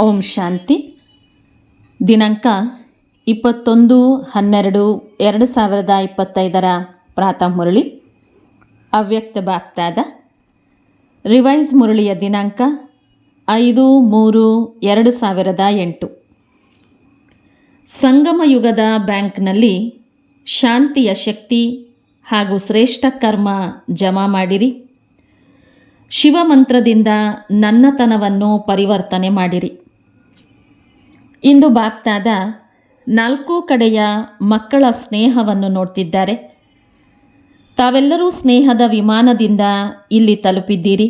ಓಂ ಶಾಂತಿ. ದಿನಾಂಕ ಇಪ್ಪತ್ತೊಂದು ಹನ್ನೆರಡು ಎರಡು ಸಾವಿರದ ಇಪ್ಪತ್ತೈದರ ಪ್ರಾತಃ ಮುರಳಿ. ಅವ್ಯಕ್ತ ಬಾಪ್ತಾದ. ರಿವೈಸ್ ಮುರಳಿಯ ದಿನಾಂಕ ಐದು ಮೂರು ಎರಡು ಸಾವಿರದ ಎಂಟು. ಸಂಗಮ ಯುಗದ ಬ್ಯಾಂಕ್ನಲ್ಲಿ ಶಾಂತಿಯ ಶಕ್ತಿ ಹಾಗೂ ಶ್ರೇಷ್ಠ ಕರ್ಮ ಜಮಾ ಮಾಡಿರಿ. ಶಿವಮಂತ್ರದಿಂದ ನನ್ನತನವನ್ನು ಪರಿವರ್ತನೆ ಮಾಡಿರಿ. ಇಂದು ಬಾಪ್ತಾದ ನಾಲ್ಕು ಕಡೆಯ ಮಕ್ಕಳ ಸ್ನೇಹವನ್ನು ನೋಡ್ತಿದ್ದಾರೆ. ತಾವೆಲ್ಲರೂ ಸ್ನೇಹದ ವಿಮಾನದಿಂದ ಇಲ್ಲಿ ತಲುಪಿದ್ದೀರಿ.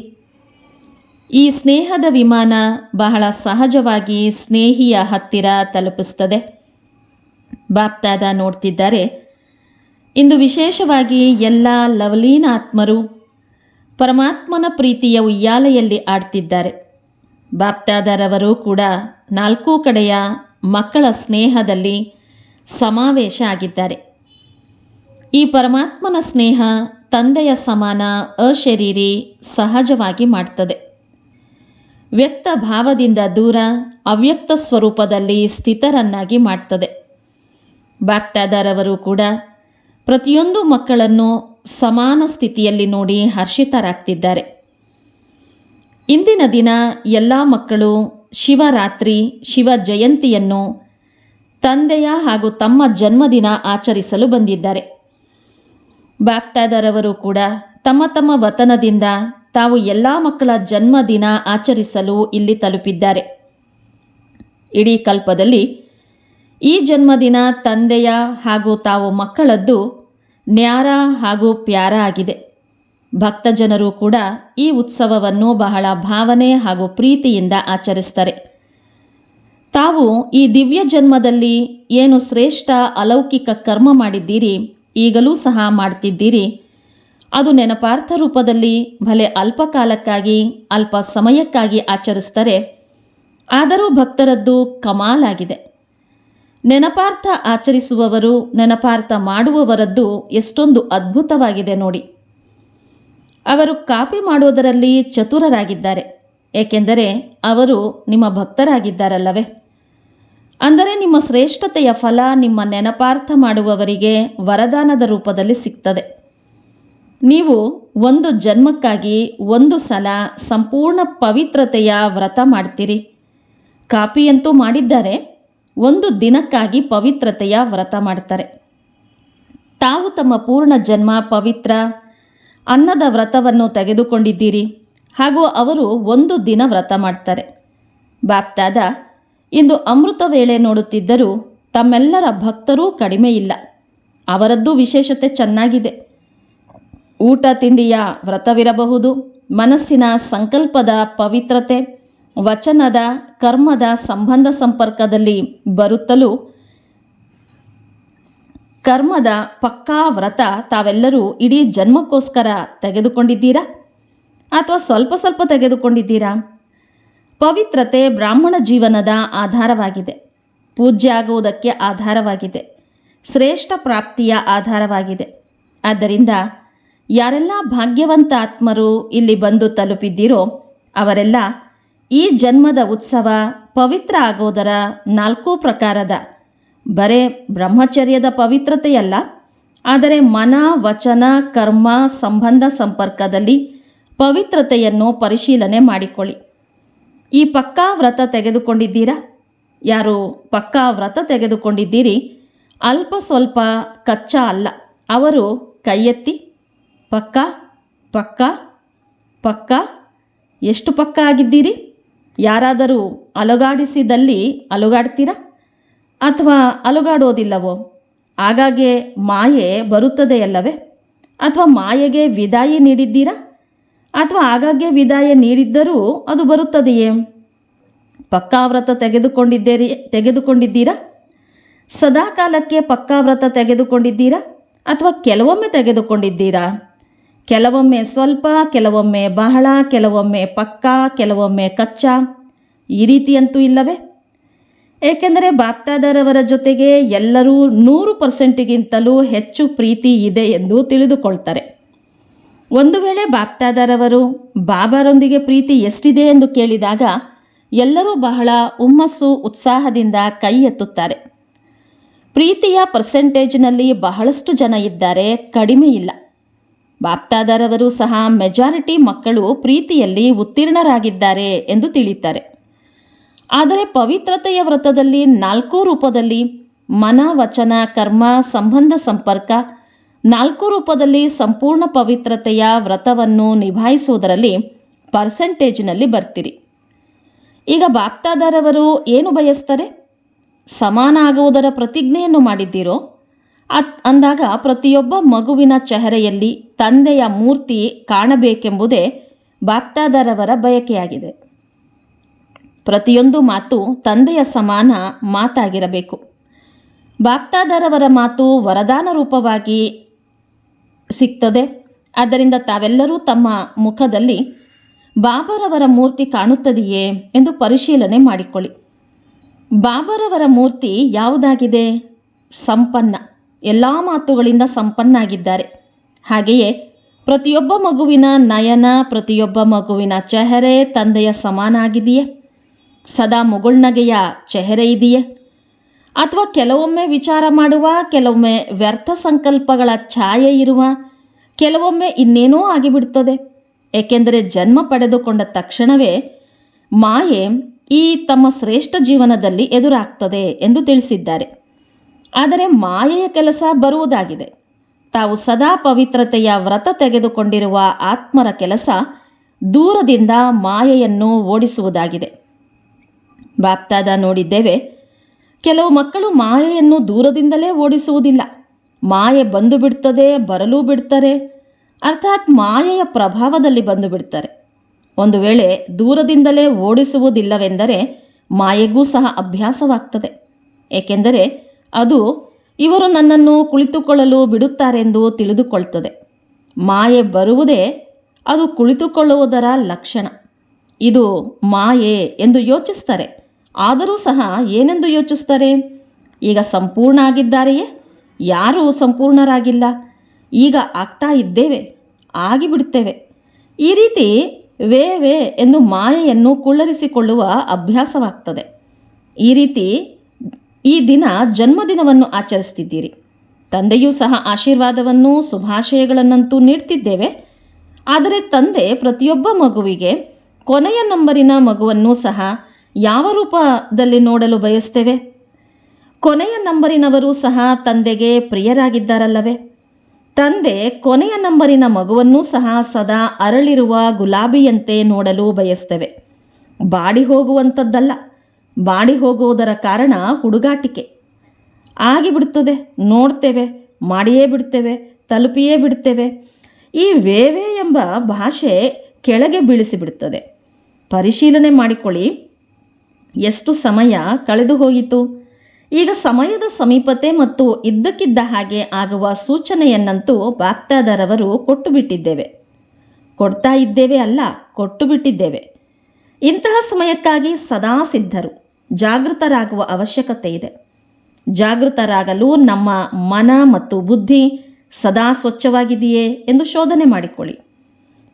ಈ ಸ್ನೇಹದ ವಿಮಾನ ಬಹಳ ಸಹಜವಾಗಿ ಸ್ನೇಹಿಯ ಹತ್ತಿರ ತಲುಪಿಸ್ತದೆ. ಬಾಪ್ತಾದ ನೋಡ್ತಿದ್ದಾರೆ, ಇಂದು ವಿಶೇಷವಾಗಿ ಎಲ್ಲ ಲವಲೀನ ಆತ್ಮರು ಪರಮಾತ್ಮನ ಪ್ರೀತಿಯ ಉಯ್ಯಾಲೆಯಲ್ಲಿ ಆಡ್ತಿದ್ದಾರೆ. ಬಾಪ್ತಾದರವರು ಕೂಡ ನಾಲ್ಕೂ ಕಡೆಯ ಮಕ್ಕಳ ಸ್ನೇಹದಲ್ಲಿ ಸಮಾವೇಶ ಆಗಿದ್ದಾರೆ. ಈ ಪರಮಾತ್ಮನ ಸ್ನೇಹ ತಂದೆಯ ಸಮಾನ ಅಶರೀರಿ ಸಹಜವಾಗಿ ಮಾಡ್ತದೆ. ವ್ಯಕ್ತ ಭಾವದಿಂದ ದೂರ ಅವ್ಯಕ್ತ ಸ್ವರೂಪದಲ್ಲಿ ಸ್ಥಿತರನ್ನಾಗಿ ಮಾಡ್ತದೆ. ಬಾಪ್ತಾದಾರವರು ಕೂಡ ಪ್ರತಿಯೊಂದು ಮಕ್ಕಳನ್ನು ಸಮಾನ ಸ್ಥಿತಿಯಲ್ಲಿ ನೋಡಿ ಹರ್ಷಿತರಾಗ್ತಿದ್ದಾರೆ. ಇಂದಿನ ದಿನ ಎಲ್ಲ ಮಕ್ಕಳು ಶಿವರಾತ್ರಿ, ಶಿವ ಜಯಂತಿಯನ್ನು ತಂದೆಯ ಹಾಗೂ ತಮ್ಮ ಜನ್ಮದಿನ ಆಚರಿಸಲು ಬಂದಿದ್ದಾರೆ. ಬಾಪ್ತಾದರವರು ಕೂಡ ತಮ್ಮ ತಮ್ಮ ವತನದಿಂದ ತಾವು ಎಲ್ಲ ಮಕ್ಕಳ ಜನ್ಮದಿನ ಆಚರಿಸಲು ಇಲ್ಲಿ ತಲುಪಿದ್ದಾರೆ. ಇಡೀ ಕಲ್ಪದಲ್ಲಿ ಈ ಜನ್ಮದಿನ ತಂದೆಯ ಹಾಗೂ ತಾವು ಮಕ್ಕಳದ್ದು ನ್ಯಾರ ಹಾಗೂ ಪ್ಯಾರ ಆಗಿದೆ. ಭಕ್ತಜನರು ಕೂಡ ಈ ಉತ್ಸವವನ್ನು ಬಹಳ ಭಾವನೆ ಹಾಗೂ ಪ್ರೀತಿಯಿಂದ ಆಚರಿಸ್ತಾರೆ. ತಾವು ಈ ದಿವ್ಯ ಜನ್ಮದಲ್ಲಿ ಏನು ಶ್ರೇಷ್ಠ ಅಲೌಕಿಕ ಕರ್ಮ ಮಾಡಿದ್ದೀರಿ, ಈಗಲೂ ಸಹ ಮಾಡ್ತಿದ್ದೀರಿ. ಅದು ನೆನಪಾರ್ಥ ರೂಪದಲ್ಲಿ ಭಲೆ ಅಲ್ಪ ಕಾಲಕ್ಕಾಗಿ, ಅಲ್ಪ ಸಮಯಕ್ಕಾಗಿ ಆಚರಿಸ್ತಾರೆ. ಆದರೂ ಭಕ್ತರದ್ದು ಕಮಾಲಾಗಿದೆ. ನೆನಪಾರ್ಥ ಆಚರಿಸುವವರು, ನೆನಪಾರ್ಥ ಮಾಡುವವರದ್ದು ಎಷ್ಟೊಂದು ಅದ್ಭುತವಾಗಿದೆ ನೋಡಿ. ಅವರು ಕಾಪಿ ಮಾಡುವುದರಲ್ಲಿ ಚತುರರಾಗಿದ್ದಾರೆ, ಏಕೆಂದರೆ ಅವರು ನಿಮ್ಮ ಭಕ್ತರಾಗಿದ್ದಾರಲ್ಲವೇ? ಅಂದರೆ ನಿಮ್ಮ ಶ್ರೇಷ್ಠತೆಯ ಫಲ ನಿಮ್ಮ ನೆನಪಾರ್ಥ ಮಾಡುವವರಿಗೆ ವರದಾನದ ರೂಪದಲ್ಲಿ ಸಿಗ್ತದೆ. ನೀವು ಒಂದು ಜನ್ಮಕ್ಕಾಗಿ ಒಂದು ಸಲ ಸಂಪೂರ್ಣ ಪವಿತ್ರತೆಯ ವ್ರತ ಮಾಡ್ತೀರಿ. ಕಾಪಿಯಂತೂ ಮಾಡಿದ್ದಾರೆ, ಒಂದು ದಿನಕ್ಕಾಗಿ ಪವಿತ್ರತೆಯ ವ್ರತ ಮಾಡ್ತಾರೆ. ತಾವು ತಮ್ಮ ಪೂರ್ಣ ಜನ್ಮ ಪವಿತ್ರ ಅನ್ನದ ವ್ರತವನ್ನು ತೆಗೆದುಕೊಂಡಿದ್ದೀರಿ. ಹಾಗೂ ಅವರು ಒಂದು ದಿನ ವ್ರತ ಮಾಡ್ತಾರೆ. ಬಾಪ್ತಾದ, ಇಂದು ಅಮೃತ ವೇಳೆ ನೋಡುತ್ತಿದ್ದರೂ ತಮ್ಮೆಲ್ಲರ ಭಕ್ತರೂ ಕಡಿಮೆ ಇಲ್ಲ. ಅವರದ್ದು ವಿಶೇಷತೆ ಚೆನ್ನಾಗಿದೆ. ಊಟ ತಿಂಡಿಯ ವ್ರತವಿರಬಹುದು. ಮನಸ್ಸಿನ ಸಂಕಲ್ಪದ ಪವಿತ್ರತೆ, ವಚನದ, ಕರ್ಮದ ಸಂಬಂಧ ಸಂಪರ್ಕದಲ್ಲಿ ಬರುತ್ತಲೂ ಕರ್ಮದ ಪಕ್ಕಾ ವ್ರತ ತಾವೆಲ್ಲರೂ ಇಡೀ ಜನ್ಮಕ್ಕೋಸ್ಕರ ತೆಗೆದುಕೊಂಡಿದ್ದೀರಾ? ಅಥವಾ ಸ್ವಲ್ಪ ಸ್ವಲ್ಪ ತೆಗೆದುಕೊಂಡಿದ್ದೀರಾ? ಪವಿತ್ರತೆ ಬ್ರಾಹ್ಮಣ ಜೀವನದ ಆಧಾರವಾಗಿದೆ. ಪೂಜ್ಯ ಆಗುವುದಕ್ಕೆ ಆಧಾರವಾಗಿದೆ. ಶ್ರೇಷ್ಠ ಪ್ರಾಪ್ತಿಯ ಆಧಾರವಾಗಿದೆ. ಆದ್ದರಿಂದ ಯಾರೆಲ್ಲ ಭಾಗ್ಯವಂತ ಆತ್ಮರು ಇಲ್ಲಿ ಬಂದು ತಲುಪಿದ್ದೀರೋ ಅವರೆಲ್ಲ ಈ ಜನ್ಮದ ಉತ್ಸವ ಪವಿತ್ರ ಆಗೋದರ ನಾಲ್ಕು ಪ್ರಕಾರದ ಬರೇ ಬ್ರಹ್ಮಚರ್ಯದ ಪವಿತ್ರತೆಯಲ್ಲ, ಆದರೆ ಮನ, ವಚನ, ಕರ್ಮ, ಸಂಬಂಧ ಸಂಪರ್ಕದಲ್ಲಿ ಪವಿತ್ರತೆಯನ್ನು ಪರಿಶೀಲನೆ ಮಾಡಿಕೊಳ್ಳಿ. ಈ ಪಕ್ಕಾ ವ್ರತ ತೆಗೆದುಕೊಂಡಿದ್ದೀರಾ? ಯಾರು ಪಕ್ಕಾ ವ್ರತ ತೆಗೆದುಕೊಂಡಿದ್ದೀರಿ? ಅಲ್ಪ ಸ್ವಲ್ಪ ಕಚ್ಚಾ ಅಲ್ಲ, ಅವರು ಕೈ ಪಕ್ಕ ಪಕ್ಕ, ಪಕ್ಕಾ, ಎಷ್ಟು ಪಕ್ಕ ಆಗಿದ್ದೀರಿ? ಯಾರಾದರೂ ಅಲುಗಾಡಿಸಿದಲ್ಲಿ ಅಲುಗಾಡ್ತೀರಾ? ಅಥವಾ ಅಲುಗಾಡೋದಿಲ್ಲವೋ? ಆಗಾಗ್ಗೆ ಮಾಯೆ ಬರುತ್ತದೆಯಲ್ಲವೇ ಅಥವಾ ಮಾಯೆಗೆ ವಿದಾಯ ನೀಡಿದ್ದೀರಾ? ಅಥವಾ ಆಗಾಗ್ಗೆ ವಿದಾಯ ನೀಡಿದ್ದರೂ ಅದು ಬರುತ್ತದೆಯೇ? ಪಕ್ಕಾ ವ್ರತ ತೆಗೆದುಕೊಂಡಿದ್ದೀರಿ, ತೆಗೆದುಕೊಂಡಿದ್ದೀರಾ? ಸದಾಕಾಲಕ್ಕೆ ಪಕ್ಕಾವ್ರತ ತೆಗೆದುಕೊಂಡಿದ್ದೀರಾ? ಅಥವಾ ಕೆಲವೊಮ್ಮೆ ತೆಗೆದುಕೊಂಡಿದ್ದೀರಾ? ಕೆಲವೊಮ್ಮೆ ಸ್ವಲ್ಪ, ಕೆಲವೊಮ್ಮೆ ಬಹಳ, ಕೆಲವೊಮ್ಮೆ ಪಕ್ಕಾ, ಕೆಲವೊಮ್ಮೆ ಕಚ್ಚಾ, ಈ ರೀತಿಯಂತೂ ಇಲ್ಲವೇ? ಏಕೆಂದರೆ ಬಾಪ್ತಾದರವರ ಜೊತೆಗೆ ಎಲ್ಲರೂ ನೂರು ಪರ್ಸೆಂಟ್ಗಿಂತಲೂ ಹೆಚ್ಚು ಪ್ರೀತಿ ಇದೆ ಎಂದು ತಿಳಿದುಕೊಳ್ತಾರೆ. ಒಂದು ವೇಳೆ ಬಾಪ್ತಾದರವರು ಬಾಬಾರೊಂದಿಗೆ ಪ್ರೀತಿ ಎಷ್ಟಿದೆ? ಎಂದು ಕೇಳಿದಾಗ, ಎಲ್ಲರೂ ಬಹಳ ಹುಮ್ಮಸ್ಸು, ಉತ್ಸಾಹದಿಂದ ಕೈ ಎತ್ತುತ್ತಾರೆ. ಪ್ರೀತಿಯ ಪರ್ಸೆಂಟೇಜ್ನಲ್ಲಿ ಬಹಳಷ್ಟು ಜನ ಇದ್ದಾರೆ, ಕಡಿಮೆ ಇಲ್ಲ. ಬಾಪ್ತಾದರವರು ಸಹ ಮೆಜಾರಿಟಿ ಮಕ್ಕಳು ಪ್ರೀತಿಯಲ್ಲಿ ಉತ್ತೀರ್ಣರಾಗಿದ್ದಾರೆ ಎಂದು ತಿಳಿತಾರೆ ಆದರೆ ಪವಿತ್ರತೆಯ ವ್ರತದಲ್ಲಿ ನಾಲ್ಕು ರೂಪದಲ್ಲಿ ಮನ ವಚನ, ಕರ್ಮ, ಸಂಬಂಧ ಸಂಪರ್ಕ, ನಾಲ್ಕು ರೂಪದಲ್ಲಿ ಸಂಪೂರ್ಣ ಪವಿತ್ರತೆಯ ವ್ರತವನ್ನು ನಿಭಾಯಿಸುವುದರಲ್ಲಿ ಪರ್ಸೆಂಟೇಜ್ನಲ್ಲಿ ಬರ್ತೀರಿ. ಈಗ ಬಾಕ್ತಾದಾರವರು ಏನು ಬಯಸ್ತಾರೆ? ಸಮಾನ ಆಗುವುದರ ಪ್ರತಿಜ್ಞೆಯನ್ನು ಮಾಡಿದ್ದೀರೋ? ಅತ್ ಅಂದಾಗ ಪ್ರತಿಯೊಬ್ಬ ಮಗುವಿನ ಚೆಹರೆಯಲ್ಲಿ ತಂದೆಯ ಮೂರ್ತಿ ಕಾಣಬೇಕೆಂಬುದೇ ಬಾಕ್ತಾದಾರವರ ಬಯಕೆಯಾಗಿದೆ. ಪ್ರತಿಯೊಂದು ಮಾತು ತಂದೆಯ ಸಮಾನ ಮಾತಾಗಿರಬೇಕು. ಬಾಕ್ತಾದಾರವರ ಮಾತು ವರದಾನ ರೂಪವಾಗಿ ಸಿಗ್ತದೆ. ಆದ್ದರಿಂದ ತಾವೆಲ್ಲರೂ ತಮ್ಮ ಮುಖದಲ್ಲಿ ಬಾಬರವರ ಮೂರ್ತಿ ಕಾಣುತ್ತದೆಯೇ ಎಂದು ಪರಿಶೀಲನೆ ಮಾಡಿಕೊಳ್ಳಿ. ಬಾಬರವರ ಮೂರ್ತಿ ಯಾವುದಾಗಿದೆ? ಸಂಪನ್ನ. ಎಲ್ಲ ಮಾತುಗಳಿಂದ ಸಂಪನ್ನಾಗಿದ್ದಾರೆ. ಹಾಗೆಯೇ ಪ್ರತಿಯೊಬ್ಬ ಮಗುವಿನ ನಯನ, ಪ್ರತಿಯೊಬ್ಬ ಮಗುವಿನ ಚೆಹರೆ ತಂದೆಯ ಸಮಾನ ಆಗಿದೆಯೇ ಸದಾ ಮುಗುಳ್ನಗೆಯ ಚೆಹರೆ ಇದೆಯೇ? ಅಥವಾ ಕೆಲವೊಮ್ಮೆ ವಿಚಾರ ಮಾಡುವ, ಕೆಲವೊಮ್ಮೆ ವ್ಯರ್ಥ ಸಂಕಲ್ಪಗಳ ಛಾಯೆ ಇರುವ, ಕೆಲವೊಮ್ಮೆ ಇನ್ನೇನೋ ಆಗಿಬಿಡ್ತದೆ. ಏಕೆಂದರೆ ಜನ್ಮ ಪಡೆದುಕೊಂಡ ತಕ್ಷಣವೇ ಮಾಯೆ ಈ ತಮ್ಮ ಶ್ರೇಷ್ಠ ಜೀವನದಲ್ಲಿ ಎದುರಾಗ್ತದೆ ಎಂದು ತಿಳಿಸಿದ್ದಾರೆ. ಆದರೆ ಮಾಯೆಯ ಕೆಲಸ ಬರುವುದಾಗಿದೆ. ತಾವು ಸದಾ ಪವಿತ್ರತೆಯ ವ್ರತ ತೆಗೆದುಕೊಂಡಿರುವ ಆತ್ಮರ ಕೆಲಸ ದೂರದಿಂದ ಮಾಯೆಯನ್ನು ಓಡಿಸುವುದಾಗಿದೆ. ಬಾಪ್ತಾದ ನೋಡಿದ್ದೇವೆ. ಕೆಲವು ಮಕ್ಕಳು ಮಾಯೆಯನ್ನು ದೂರದಿಂದಲೇ ಓಡಿಸುವುದಿಲ್ಲ. ಮಾಯೆ ಬಂದು ಬಿಡ್ತದೆ, ಬರಲೂ ಬಿಡ್ತಾರೆ. ಅರ್ಥಾತ್ ಮಾಯೆಯ ಪ್ರಭಾವದಲ್ಲಿ ಬಂದು ಬಿಡ್ತಾರೆ. ಒಂದು ವೇಳೆ ದೂರದಿಂದಲೇ ಓಡಿಸುವುದಿಲ್ಲವೆಂದರೆ ಮಾಯೆಗೂ ಸಹ ಅಭ್ಯಾಸವಾಗ್ತದೆ. ಏಕೆಂದರೆ ಅದು ಇವರು ನನ್ನನ್ನು ಕುಳಿತುಕೊಳ್ಳಲು ಬಿಡುತ್ತಾರೆಂದು ತಿಳಿದುಕೊಳ್ತದೆ. ಮಾಯೆ ಬರುವುದೇ ಅದು ಕುಳಿತುಕೊಳ್ಳುವುದರ ಲಕ್ಷಣ. ಇದು ಮಾಯೆ ಎಂದು ಯೋಚಿಸ್ತಾರೆ. ಆದರೂ ಸಹ ಏನೆಂದು ಯೋಚಿಸ್ತಾರೆ? ಈಗ ಸಂಪೂರ್ಣ ಆಗಿದ್ದಾರೆಯೇ? ಯಾರೂ ಸಂಪೂರ್ಣರಾಗಿಲ್ಲ. ಈಗ ಆಗ್ತಾ ಇದ್ದೇವೆ ಆಗಿಬಿಡ್ತೇವೆ ಈ ರೀತಿ ವೇ ವೇ ಎಂದು ಮಾಯೆಯನ್ನು ಕುಳ್ಳರಿಸಿಕೊಳ್ಳುವ ಅಭ್ಯಾಸವಾಗ್ತದೆ. ಈ ರೀತಿ ಈ ದಿನ ಜನ್ಮದಿನವನ್ನು ಆಚರಿಸ್ತಿದ್ದೀರಿ. ತಂದೆಯೂ ಸಹ ಆಶೀರ್ವಾದವನ್ನು ಶುಭಾಶಯಗಳನ್ನಂತೂ ನೀಡ್ತಿದ್ದೇವೆ. ಆದರೆ ತಂದೆ ಪ್ರತಿಯೊಬ್ಬ ಮಗುವಿಗೆ ಕೊನೆಯ ನಂಬರಿನ ಮಗುವನ್ನು ಸಹ ಯಾವ ರೂಪದಲ್ಲಿ ನೋಡಲು ಬಯಸ್ತೇವೆ? ಕೊನೆಯ ನಂಬರಿನವರು ಸಹ ತಂದೆಗೆ ಪ್ರಿಯರಾಗಿದ್ದಾರಲ್ಲವೇ? ತಂದೆ ಕೊನೆಯ ನಂಬರಿನ ಮಗುವನ್ನೂ ಸಹ ಸದಾ ಅರಳಿರುವ ಗುಲಾಬಿಯಂತೆ ನೋಡಲು ಬಯಸ್ತೇವೆ. ಬಾಡಿ ಹೋಗುವಂಥದ್ದಲ್ಲ. ಬಾಡಿ ಹೋಗುವುದರ ಕಾರಣ ಹುಡುಗಾಟಿಕೆ. ಆಗಿಬಿಡ್ತದೆ ನೋಡ್ತೇವೆ, ಮಾಡಿಯೇ ಬಿಡ್ತೇವೆ, ತಲುಪಿಯೇ ಬಿಡ್ತೇವೆ. ಈ ವೇವೆ ಎಂಬ ಭಾಷೆ ಕೆಳಗೆ ಬೀಳಿಸಿಬಿಡುತ್ತದೆ. ಪರಿಶೀಲನೆ ಮಾಡಿಕೊಳ್ಳಿ. ಎಷ್ಟು ಸಮಯ ಕಳೆದು ಹೋಯಿತು? ಈಗ ಸಮಯದ ಸಮೀಪತೆ ಮತ್ತು ಇದ್ದಕ್ಕಿದ್ದ ಹಾಗೆ ಆಗುವ ಸೂಚನೆಯನ್ನಂತೂ ಬಾಗ್ದಾದರವರು ಕೊಟ್ಟು ಬಿಟ್ಟಿದ್ದೇವೆ ಕೊಡ್ತಾ ಇದ್ದೇವೆ ಅಲ್ಲ ಕೊಟ್ಟು ಬಿಟ್ಟಿದ್ದೇವೆ ಇಂತಹ ಸಮಯಕ್ಕಾಗಿ ಸದಾ ಸಿದ್ಧರು. ಜಾಗೃತರಾಗುವ ಅವಶ್ಯಕತೆ ಇದೆ. ಜಾಗೃತರಾಗಲು ನಮ್ಮ ಮನ ಮತ್ತು ಬುದ್ಧಿ ಸದಾ ಸ್ವಚ್ಛವಾಗಿದೆಯೇ ಎಂದು ಶೋಧನೆ ಮಾಡಿಕೊಳ್ಳಿ.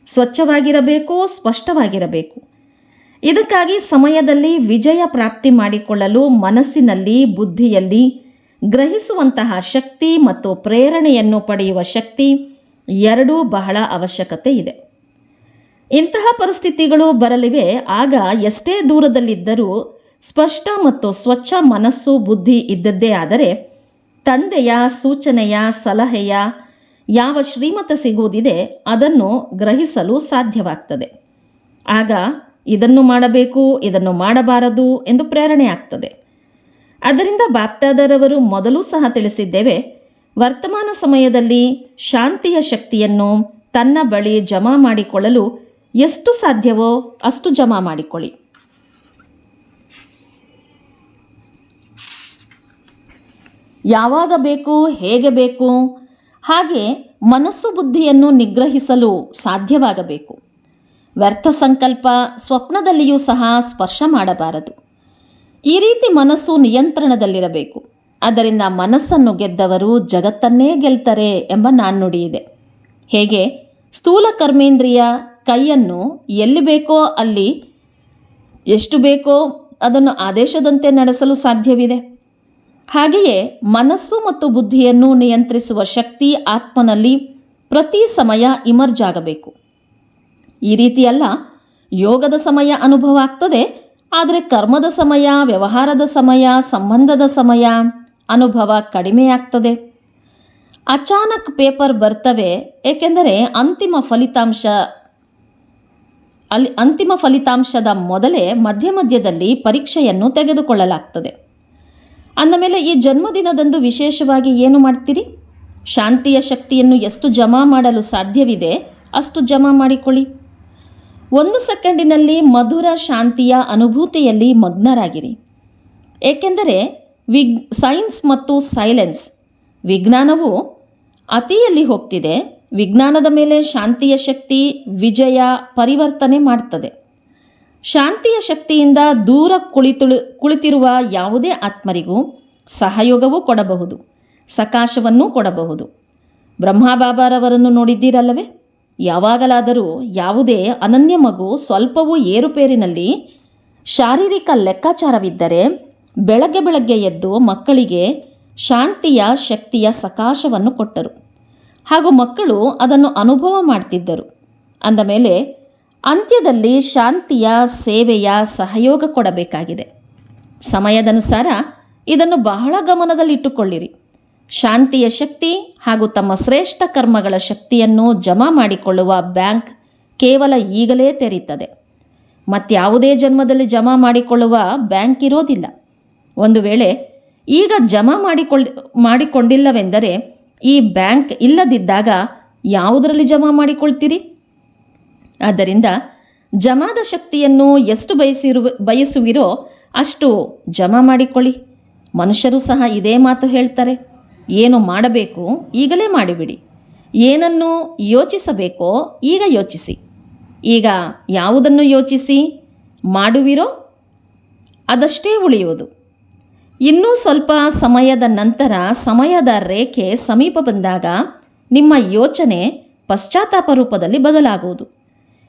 ಸ್ವಚ್ಛವಾಗಿರಬೇಕು, ಸ್ಪಷ್ಟವಾಗಿರಬೇಕು. ಇದಕ್ಕಾಗಿ ಸಮಯದಲ್ಲಿ ವಿಜಯ ಪ್ರಾಪ್ತಿ ಮಾಡಿಕೊಳ್ಳಲು ಮನಸ್ಸಿನಲ್ಲಿ, ಬುದ್ಧಿಯಲ್ಲಿ ಗ್ರಹಿಸುವಂತಹ ಶಕ್ತಿ ಮತ್ತು ಪ್ರೇರಣೆಯನ್ನು ಪಡೆಯುವ ಶಕ್ತಿ ಎರಡೂ ಬಹಳ ಅವಶ್ಯಕತೆ ಇದೆ. ಇಂತಹ ಪರಿಸ್ಥಿತಿಗಳು ಬರಲಿವೆ, ಆಗ ಎಷ್ಟೇ ದೂರದಲ್ಲಿದ್ದರೂ ಸ್ಪಷ್ಟ ಮತ್ತು ಸ್ವಚ್ಛ ಮನಸ್ಸು, ಬುದ್ಧಿ ಇದ್ದದ್ದೇ ಆದರೆ ತಂದೆಯ ಸೂಚನೆಯ, ಸಲಹೆಯ ಯಾವ ಶ್ರೀಮತ ಸಿಗುವುದಿದೆ ಅದನ್ನು ಗ್ರಹಿಸಲು ಸಾಧ್ಯವಾಗ್ತದೆ. ಆಗ ಇದನ್ನು ಮಾಡಬೇಕು, ಇದನ್ನು ಮಾಡಬಾರದು ಎಂದು ಪ್ರೇರಣೆ ಆಗ್ತದೆ. ಅದರಿಂದ ಬಾಪ್ತಾದರವರು ಮೊದಲು ಸಹ ತಿಳಿಸಿದ್ದೇವೆ, ವರ್ತಮಾನ ಸಮಯದಲ್ಲಿ ಶಾಂತಿಯ ಶಕ್ತಿಯನ್ನು ತನ್ನ ಬಳಿ ಜಮಾ ಮಾಡಿಕೊಳ್ಳಲು ಎಷ್ಟು ಸಾಧ್ಯವೋ ಅಷ್ಟು ಜಮಾ ಮಾಡಿಕೊಳ್ಳಿ. ಯಾವಾಗ ಬೇಕು, ಹೇಗೆ ಬೇಕು, ಹಾಗೆ ಮನಸ್ಸು ಬುದ್ಧಿಯನ್ನು ನಿಗ್ರಹಿಸಲು ಸಾಧ್ಯವಾಗಬೇಕು. ವ್ಯರ್ಥ ಸಂಕಲ್ಪ ಸ್ವಪ್ನದಲ್ಲಿಯೂ ಸಹ ಸ್ಪರ್ಶ ಮಾಡಬಾರದು. ಈ ರೀತಿ ಮನಸ್ಸು ನಿಯಂತ್ರಣದಲ್ಲಿರಬೇಕು. ಅದರಿಂದ ಮನಸ್ಸನ್ನು ಗೆದ್ದವರು ಜಗತ್ತನ್ನೇ ಗೆಲ್ತಾರೆ ಎಂಬ ನಾಣ್ಣುಡಿ ಇದೆ ಹೇಗೆ? ಸ್ಥೂಲ ಕರ್ಮೇಂದ್ರಿಯ ಕೈಯನ್ನು ಎಲ್ಲಿ ಬೇಕೋ ಅಲ್ಲಿ, ಎಷ್ಟು ಬೇಕೋ ಅದನ್ನು ಆದೇಶದಂತೆ ನಡೆಸಲು ಸಾಧ್ಯವಿದೆ. ಹಾಗೆಯೇ ಮನಸ್ಸು ಮತ್ತು ಬುದ್ಧಿಯನ್ನು ನಿಯಂತ್ರಿಸುವ ಶಕ್ತಿ ಆತ್ಮನಲ್ಲಿ ಪ್ರತಿ ಸಮಯ ಇಮರ್ಜ್ ಆಗಬೇಕು. ಈ ರೀತಿಯಲ್ಲ ಯೋಗದ ಸಮಯ ಅನುಭವ ಆಗ್ತದೆ, ಆದರೆ ಕರ್ಮದ ಸಮಯ, ವ್ಯವಹಾರದ ಸಮಯ, ಸಂಬಂಧದ ಸಮಯ ಅನುಭವ ಕಡಿಮೆ ಆಗ್ತದೆ. ಅಚಾನಕ್ ಪೇಪರ್ ಬರ್ತವೆ, ಏಕೆಂದರೆ ಅಂತಿಮ ಫಲಿತಾಂಶ, ಅಲ್ಲಿ ಅಂತಿಮ ಫಲಿತಾಂಶದ ಮೊದಲೇ ಮಧ್ಯ ಮಧ್ಯದಲ್ಲಿ ಪರೀಕ್ಷೆಯನ್ನು ತೆಗೆದುಕೊಳ್ಳಲಾಗ್ತದೆ. ಅಂದಮೇಲೆ ಈ ಜನ್ಮದಿನದಂದು ವಿಶೇಷವಾಗಿ ಏನು ಮಾಡ್ತೀರಿ? ಶಾಂತಿಯ ಶಕ್ತಿಯನ್ನು ಎಷ್ಟು ಜಮಾ ಮಾಡಲು ಸಾಧ್ಯವಿದೆ, ಅಷ್ಟು ಜಮಾ ಮಾಡಿಕೊಳ್ಳಿ. ಒಂದು ಸೆಕೆಂಡಿನಲ್ಲಿ ಮಧುರ ಶಾಂತಿಯ ಅನುಭೂತಿಯಲ್ಲಿ ಮಗ್ನರಾಗಿರಿ. ಏಕೆಂದರೆ ವಿಗ್, ಸೈನ್ಸ್ ಮತ್ತು ಸೈಲೆನ್ಸ್, ವಿಜ್ಞಾನವು ಅತಿಯಲ್ಲಿ ಹೋಗ್ತಿದೆ, ವಿಜ್ಞಾನದ ಮೇಲೆ ಶಾಂತಿಯ ಶಕ್ತಿ, ವಿಜಯ, ಪರಿವರ್ತನೆ ಮಾಡ್ತದೆ. ಶಾಂತಿಯ ಶಕ್ತಿಯಿಂದ ದೂರ ಕುಳಿತುಳು, ಕುಳಿತಿರುವ ಯಾವುದೇ ಆತ್ಮರಿಗೂ ಸಹಯೋಗವೂ ಕೊಡಬಹುದು, ಸಕಾಶವನ್ನೂ ಕೊಡಬಹುದು. ಬ್ರಹ್ಮಬಾಬಾರವರನ್ನು ನೋಡಿದ್ದೀರಲ್ಲವೇ? ಯಾವಾಗಲಾದರೂ ಯಾವುದೇ ಅನನ್ಯ ಮಗು ಸ್ವಲ್ಪವೂ ಏರುಪೇರಿನಲ್ಲಿ ಶಾರೀರಿಕ ಲೆಕ್ಕಾಚಾರವಿದ್ದರೆ ಬೆಳಗ್ಗೆ ಬೆಳಗ್ಗೆ ಎದ್ದು ಮಕ್ಕಳಿಗೆ ಶಾಂತಿಯ ಶಕ್ತಿಯ ಸಕಾಶವನ್ನು ಕೊಟ್ಟರು. ಹಾಗೂ ಮಕ್ಕಳು ಅದನ್ನು ಅನುಭವ ಮಾಡ್ತಿದ್ದರು. ಅಂದ ಮೇಲೆ ಅಂತ್ಯದಲ್ಲಿ ಶಾಂತಿಯ ಸೇವೆಯ ಸಹಯೋಗ ಕೊಡಬೇಕಾಗಿದೆ. ಸಮಯದನುಸಾರ ಇದನ್ನು ಬಹಳ ಗಮನದಲ್ಲಿಟ್ಟುಕೊಳ್ಳಿರಿ. ಶಾಂತಿಯ ಶಕ್ತಿ ಹಾಗೂ ತಮ್ಮ ಶ್ರೇಷ್ಠ ಕರ್ಮಗಳ ಶಕ್ತಿಯನ್ನು ಜಮಾ ಮಾಡಿಕೊಳ್ಳುವ ಬ್ಯಾಂಕ್ ಕೇವಲ ಈಗಲೇ ತೆರೀತದೆ. ಮತ್ಯಾವುದೇ ಜನ್ಮದಲ್ಲಿ ಜಮಾ ಮಾಡಿಕೊಳ್ಳುವ ಬ್ಯಾಂಕ್ ಇರೋದಿಲ್ಲ. ಒಂದು ವೇಳೆ ಈಗ ಜಮಾ ಮಾಡಿಕೊಳ್ಳಿ, ಮಾಡಿಕೊಂಡಿಲ್ಲವೆಂದರೆ ಈ ಬ್ಯಾಂಕ್ ಇಲ್ಲದಿದ್ದಾಗ ಯಾವುದರಲ್ಲಿ ಜಮಾ ಮಾಡಿಕೊಳ್ತೀರಿ? ಆದ್ದರಿಂದ ಜಮಾದ ಶಕ್ತಿಯನ್ನು ಎಷ್ಟು ಬಯಸಿರುವ ಬಯಸುವಿರೋ ಅಷ್ಟು ಜಮಾ ಮಾಡಿಕೊಳ್ಳಿ. ಮನುಷ್ಯರು ಸಹ ಇದೇ ಮಾತು ಹೇಳ್ತಾರೆ. ಏನು ಮಾಡಬೇಕು ಈಗಲೇ ಮಾಡಿಬಿಡಿ. ಏನನ್ನು ಯೋಚಿಸಬೇಕೋ ಈಗ ಯೋಚಿಸಿ. ಈಗ ಯಾವುದನ್ನು ಯೋಚಿಸಿ? ಮಾಡುವಿರೋ? ಅದಷ್ಟೇ ಉಳಿಯುವುದು. ಇನ್ನೂ ಸ್ವಲ್ಪ ಸಮಯದ ನಂತರ ಸಮಯದ ರೇಖೆ ಸಮೀಪ ಬಂದಾಗ ನಿಮ್ಮ ಯೋಚನೆ ಪಶ್ಚಾತ್ತಾಪ ರೂಪದಲ್ಲಿ ಬದಲಾಗುವುದು.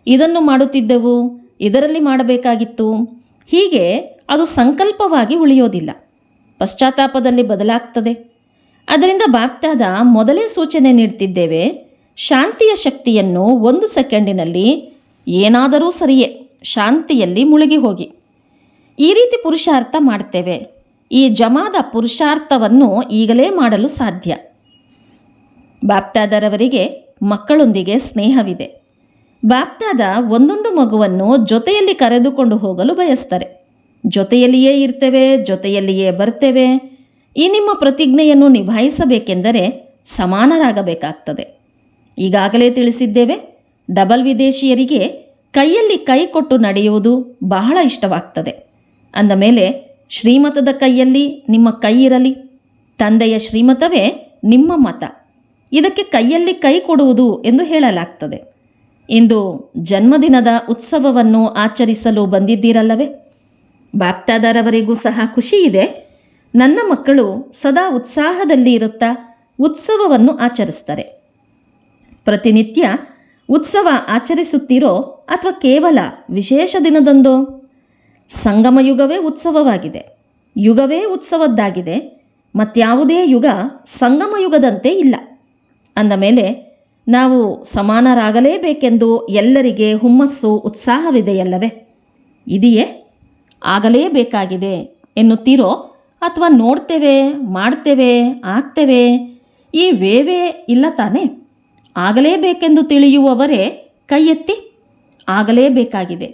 ಇದನ್ನು ಮಾಡುತ್ತಿದ್ದೆವು, ಇದರಲ್ಲಿ ಮಾಡಬೇಕಾಗಿತ್ತು. ಹೀಗೆ ಅದು ಸಂಕಲ್ಪವಾಗಿ ಉಳಿಯೋದಿಲ್ಲ. ಪಶ್ಚಾತ್ತಾಪದಲ್ಲಿ ಬದಲಾಗ್ತದೆ. ಅದರಿಂದ ಬಾಪ್ತಾದ ಮೊದಲೇ ಸೂಚನೆ ನೀಡ್ತಿದ್ದೇವೆ, ಶಾಂತಿಯ ಶಕ್ತಿಯನ್ನು ಒಂದು ಸೆಕೆಂಡಿನಲ್ಲಿ ಏನಾದರೂ ಸರಿಯೇ, ಶಾಂತಿಯಲ್ಲಿ ಮುಳುಗಿ ಹೋಗಿ. ಈ ರೀತಿ ಪುರುಷಾರ್ಥ ಮಾಡ್ತೇವೆ. ಈ ಜಮಾದ ಪುರುಷಾರ್ಥವನ್ನು ಈಗಲೇ ಮಾಡಲು ಸಾಧ್ಯ. ಬಾಪ್ತಾದರವರಿಗೆ ಮಕ್ಕಳೊಂದಿಗೆ ಸ್ನೇಹವಿದೆ. ಬಾಪ್ತಾದ ಒಂದೊಂದು ಮಗುವನ್ನು ಜೊತೆಯಲ್ಲಿ ಕರೆದುಕೊಂಡು ಹೋಗಲು ಬಯಸ್ತಾರೆ. ಜೊತೆಯಲ್ಲಿಯೇ ಇರ್ತೇವೆ, ಜೊತೆಯಲ್ಲಿಯೇ ಬರ್ತೇವೆ ಈ ನಿಮ್ಮ ಪ್ರತಿಜ್ಞೆಯನ್ನು ನಿಭಾಯಿಸಬೇಕೆಂದರೆ ಸಮಾನರಾಗಬೇಕಾಗ್ತದೆ. ಈಗಾಗಲೇ ತಿಳಿಸಿದ್ದೇವೆ, ಡಬಲ್ ವಿದೇಶಿಯರಿಗೆ ಕೈಯಲ್ಲಿ ಕೈ ಕೊಟ್ಟು ನಡೆಯುವುದು ಬಹಳ ಇಷ್ಟವಾಗ್ತದೆ. ಅಂದ ಮೇಲೆ, ಶ್ರೀಮತದ ಕೈಯಲ್ಲಿ ನಿಮ್ಮ ಕೈ ಇರಲಿ, ತಂದೆಯ ಶ್ರೀಮತವೇ ನಿಮ್ಮ ಮತ. ಇದಕ್ಕೆ ಕೈಯಲ್ಲಿ ಕೈ ಕೊಡುವುದು ಎಂದು ಹೇಳಲಾಗ್ತದೆ. ಇಂದು ಜನ್ಮದಿನದ ಉತ್ಸವವನ್ನು ಆಚರಿಸಲು ಬಂದಿದ್ದೀರಲ್ಲವೇ? ಬಾಪ್ತಾದರವರಿಗೂ ಸಹ ಖುಷಿ ಇದೆ ನನ್ನ ಮಕ್ಕಳು ಸದಾ ಉತ್ಸಾಹದಲ್ಲಿ ಇರುತ್ತಾ ಉತ್ಸವವನ್ನು ಆಚರಿಸ್ತಾರೆ ಪ್ರತಿನಿತ್ಯ ಉತ್ಸವ ಆಚರಿಸುತ್ತೀರೋ ಅಥವಾ ಕೇವಲ ವಿಶೇಷ ದಿನದಂದೋ? ಸಂಗಮ ಯುಗವೇ ಉತ್ಸವವಾಗಿದೆ. ಯುಗವೇ ಉತ್ಸವದ್ದಾಗಿದೆ. ಮತ್ಯಾವುದೇ ಯುಗ ಸಂಗಮ ಯುಗದಂತೆ ಇಲ್ಲ. ಅಂದ ಮೇಲೆ, ನಾವು ಸಮಾನರಾಗಲೇಬೇಕೆಂದು ಎಲ್ಲರಿಗೆ ಹುಮ್ಮಸ್ಸು ಉತ್ಸಾಹವಿದೆಯಲ್ಲವೇ? ಇದೆಯೇ? ಆಗಲೇಬೇಕಾಗಿದೆ ಎನ್ನುತ್ತೀರೋ ಅಥವಾ ನೋಡ್ತೇವೆ, ಮಾಡ್ತೇವೆ, ಆಗ್ತೇವೆ, ಈ ವೇವೇ ಇಲ್ಲ ತಾನೆ? ಆಗಲೇಬೇಕೆಂದು ತಿಳಿಯುವವರೇ ಕೈ ಎತ್ತಿ ಆಗಲೇಬೇಕಾಗಿದೆ.